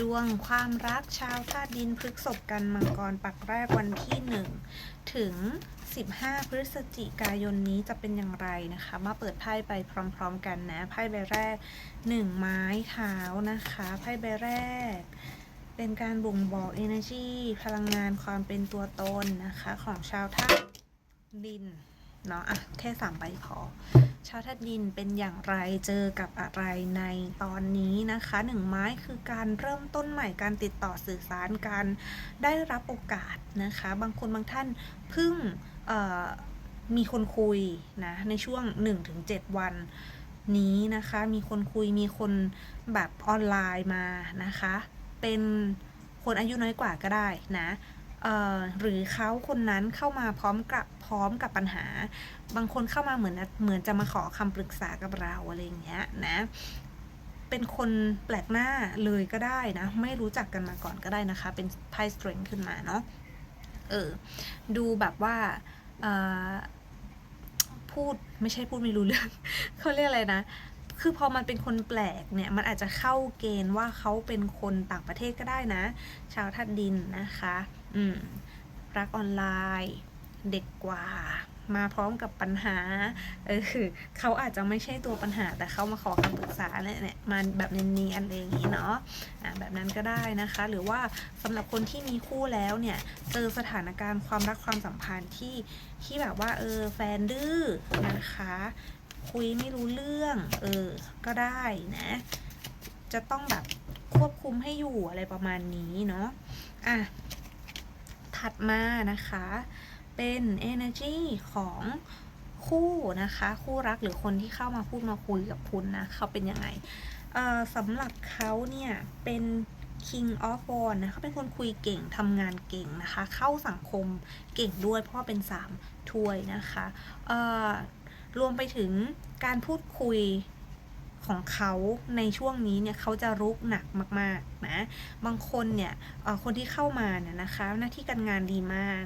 ดวงความรักชาวธาตุดินพฤกษบกันมังกรปักแรกวันที่ 1 ถึง 15 พฤศจิกายนนี้จะเป็นอย่างไรนะคะ มาเปิดไพ่ไปพร้อมๆกันนะ ไพ่ใบแรก 1 ไม้เท้านะคะ ไพ่ใบแรก เป็นการบ่งบอก energy พลังงานความเป็นตัวตนนะคะ ของชาวธาตุดิน เนาะอะแค่สามใบพอชาวธาตุดินเป็นอย่างไรเจอกับอะไรในตอนนี้นะคะหนึ่งไม้คือการเริ่มต้นใหม่การติดต่อสื่อสารการได้รับโอกาสนะคะ บางคนบางท่านเพิ่งมีคนคุยนะในช่วง 1-7 วันนี้นะคะมีคนคุยมีคนแบบออนไลน์มานะคะ เป็นคนอายุน้อยกว่าก็ได้นะ หรือเขาคนนั้นเข้ามาพร้อมกับพร้อมกับปัญหา บางคนเข้ามาเหมือนเหมือนจะมาขอคำปรึกษากับเราอะไรอย่างเงี้ยนะเป็นคนแปลกหน้าเลยก็ได้นะ ไม่รู้จักกันมาก่อนก็ได้นะคะ เป็นไพ่สตริงขึ้นมาเนาะเออดูแบบว่าพูดไม่ใช่พูดไม่รู้เรื่องเขาเรียกอะไรนะ คือพอมันเป็นคนแปลกเนี่ยมันอาจจะเข้าเกณฑ์ว่าเขาเป็นคนต่างประเทศก็ได้นะ ชาวธาตุดินนะคะอืมรักออนไลน์ เด็กกว่า มาพร้อมกับปัญหาเออคือเขาอาจจะไม่ใช่ตัวปัญหาแต่เขามาขอคำปรึกษาเนี่ยเนี่ยมาแบบเนียนๆอะไรอย่างนี้เนาะอ่าแบบนั้นก็ได้นะคะ หรือว่าสำหรับคนที่มีคู่แล้วเนี่ยเจอสถานการณ์ความรักความสัมพันธ์ที่ที่แบบว่าเออแฟนดื้อนะคะ คุยไม่รู้เรื่อง เออ ก็ได้นะ จะต้องแบบควบคุมให้อยู่อะไรประมาณนี้เนาะ อะ ถัดมานะคะ เป็น energy ของคู่นะคะ คู่รักหรือคนที่เข้ามาพูดมาคุยกับคุณนะ เขาเป็นยังไง เอ่อสำหรับเขาเนี่ย เป็น king of w a n d นะเขาเป็นคนคุยเก่งทำงานเก่งนะคะ เข้าสังคมเก่งด้วยเพราะเป็นสามถ้วยนะคะ เอ่อ รวมไปถึงการพูดคุยของเขาในช่วงนี้เนี่ยเขาจะรุกหนักมากๆนะบางคนเนี่ยคนที่เข้ามาเนี่ยนะคะหน้าที่การงานดีมาก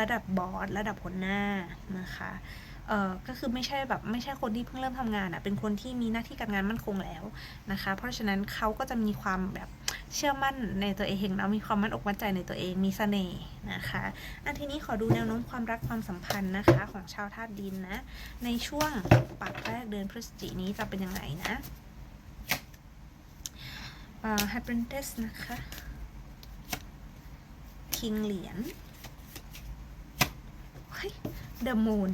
ระดับบอสระดับหัวหน้านะคะเอ่อก็คือไม่ใช่แบบไม่ใช่คนที่เพิ่งเริ่มทำงานอะ่ะเป็นคนที่มีหน้าที่การงานมั่นคงแล้วนะคะ เพราะฉะนั้นเขาก็จะมีความแบบ เชื่อมั่นในตัวเองแล้วมีความมั่นอกมั่นใจในตัวเองมีเสน่ห์นะคะ อันทีนี้ขอดูแนวโน้มความรักความสัมพันธ์นะคะ ของชาวธาตุดินนะ ในช่วงปัดแรกเดือนพฤศจินี้จะเป็นยังไงนะอ่า High Princess นะคะคิงเหรียญเดอะมูน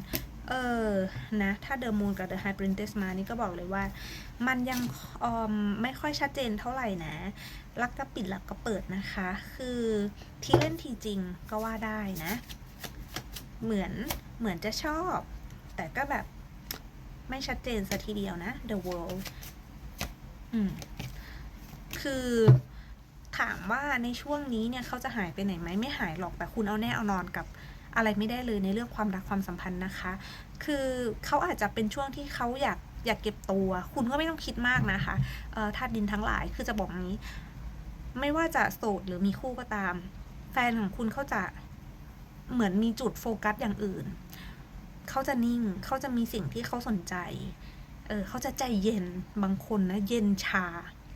เออนะถ้าเดอะมูนกับเดอะไฮปรินเ s สมานี่ก็บอกเลยว่า มันยังออมไม่ค่อยชัดเจนเท่าไหร่นะรักก็ปิดรักก็เปิดนะคะ คือที่เล่นทีจริงก็ว่าได้นะ เหมือนเหมือนจะชอบ แต่ก็แบบไม่ชัดเจนซะทีเดียวนะ The World อืมคือถามว่าในช่วงนี้เนี่ยเขาจะหายไปไหนไหมไม่หายหรอกแต่คุณเอาแน่เอานอนกับ อะไรไม่ได้เลยในเรื่องความรักความสัมพันธ์นะคะ คือเขาอาจจะเป็นช่วงที่เขาอยากอยากเก็บตัว คุณก็ไม่ต้องคิดมากนะคะธาตุดินทั้งหลายคือจะบอกงี้ ไม่ว่าจะโสดหรือมีคู่ก็ตาม แฟนของคุณเขาจะเหมือนมีจุดโฟกัสอย่างอื่น เขาจะนิ่งเขาจะมีสิ่งที่เขาสนใจ เออเขาจะใจเย็นบางคนนะ เย็นชา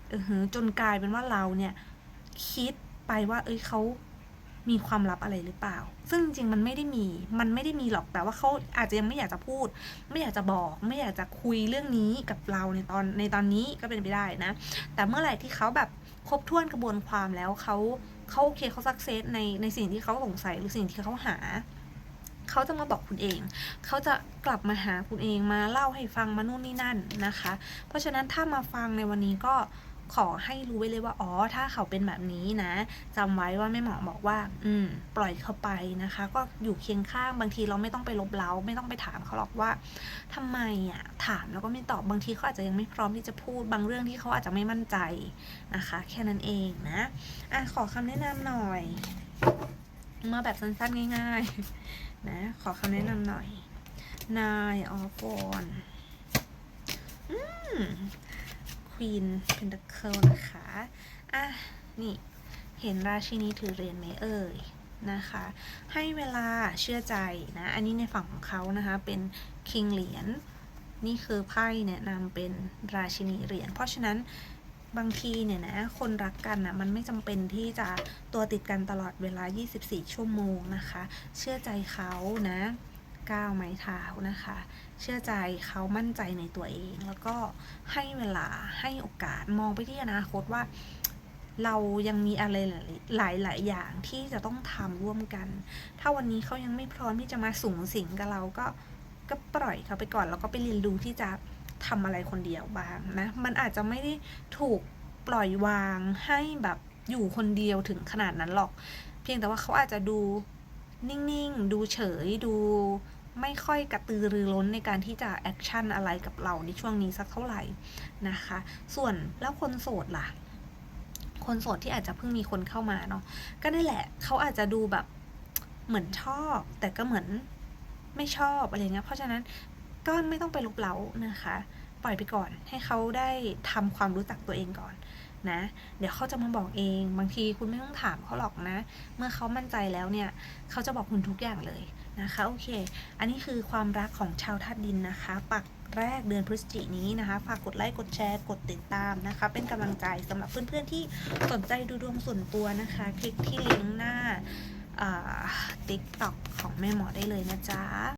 เออหือจนกลายเป็นว่าเราเนี่ย คิดไปว่า เอ้ยเขา มีความลับอะไรหรือเปล่า ซึ่งจริงมันไม่ได้มี มันไม่ได้มีหรอก แต่ว่าเขาอาจจะยังไม่อยากจะพูด ไม่อยากจะบอก ไม่อยากจะคุยเรื่องนี้กับเราในตอนในตอนนี้ก็เป็นไปได้นะ แต่เมื่อไหร่ที่เขาแบบครบถ้วนกระบวนความแล้วเขาเขาโอเคเขาสักเซสในในสิ่งที่เขาสงสัยหรือสิ่งที่เขาหาเขาจะมาบอกคุณเอง เขาจะกลับมาหาคุณเองมาเล่าให้ฟังมานู่นนี่นั่นนะคะ เพราะฉะนั้นถ้ามาฟังในวันนี้ก็ ขอให้รู้ไว้เลยว่าอ๋อถ้าเขาเป็นแบบนี้นะจำไว้ว่าแม่หมอบอกว่า อืม ปล่อยเขาไปนะคะ ก็อยู่เคียงข้างบางทีเราไม่ต้องไปลบเล้าไม่ต้องไปถามเขาหรอกว่าทำไมอะถามแล้วก็ไม่ตอบบางทีเขาอาจจะยังไม่พร้อมที่จะพูดบางเรื่องที่เขาอาจจะไม่มั่นใจนะคะ แค่นั้นเองนะอะขอคำแนะนำหน่อยมาแบบสั้นๆง่าย ๆ นะ ขอคำแนะนำหน่อย Nine of Wands อืม Queen Pentacle นะคะ อะ นี่เห็นราชินีถือเหรียญไหมเอ่ยนะคะ ให้เวลาเชื่อใจนะ อันนี้ในฝั่งของเขานะคะ เป็น King เหรียญนี่คือไพ่แนะนำเป็นราชินีเหรียญเพราะฉะนั้นบางทีเนี่ยนะคนรักกันนะมันไม่จำเป็นที่จะตัวติดกันตลอดเวลา 24 ชั่วโมงนะคะ เชื่อใจเขานะ ก้าวไม้เท้านะคะ เชื่อใจเขามั่นใจในตัวเอง แล้วก็ให้เวลาให้โอกาสมองไปที่อนาคตว่า เรายังมีอะไรหลายหลายอย่างที่จะต้องทำร่วมกัน ถ้าวันนี้เขายังไม่พร้อมที่จะมาสูงสิงกับเราก็ก็ปล่อยเขาไปก่อน แล้วก็ไปเรียนรู้ที่จะทำอะไรคนเดียวบ้างนะ มันอาจจะไม่ได้ถูกปล่อยวางให้แบบอยู่คนเดียวถึงขนาดนั้นหรอก เพียงแต่ว่าเขาอาจจะดูนิ่ง ๆ ดูเฉย ดู ไม่ค่อยกระตือรือร้นในการที่จะแอคชั่นอะไรกับเราในช่วงนี้สักเท่าไหร่นะคะ ส่วนแล้วคนโสดล่ะ คนโสดที่อาจจะเพิ่งมีคนเข้ามาเนาะก็นั่นแหละเขาอาจจะดูแบบเหมือนชอบ แต่ก็เหมือนไม่ชอบอะไรเงี้ยเพราะฉะนั้นก็ไม่ต้องไปลบเล้านะคะ ปล่อยไปก่อนให้เขาได้ทำความรู้จักตัวเองก่อนนะ เดี๋ยวเขาจะมาบอกเอง บางทีคุณไม่ต้องถามเขาหรอกนะ เมื่อเขามั่นใจแล้วเนี่ย เขาจะบอกคุณทุกอย่างเลย นะคะโอเค อันนี้คือความรักของชาวธาตุดินนะคะ ปักแรกเดือนพฤศจิกนี้นะคะ ฝากกดไลค์กดแชร์กดติดตามนะคะ เป็นกำลังใจสำหรับเพื่อนๆที่สนใจดูดวงส่วนตัวนะคะ คลิกที่ลิงก์หน้าติ๊กต็อกของแม่หมอได้เลยนะจ๊ะ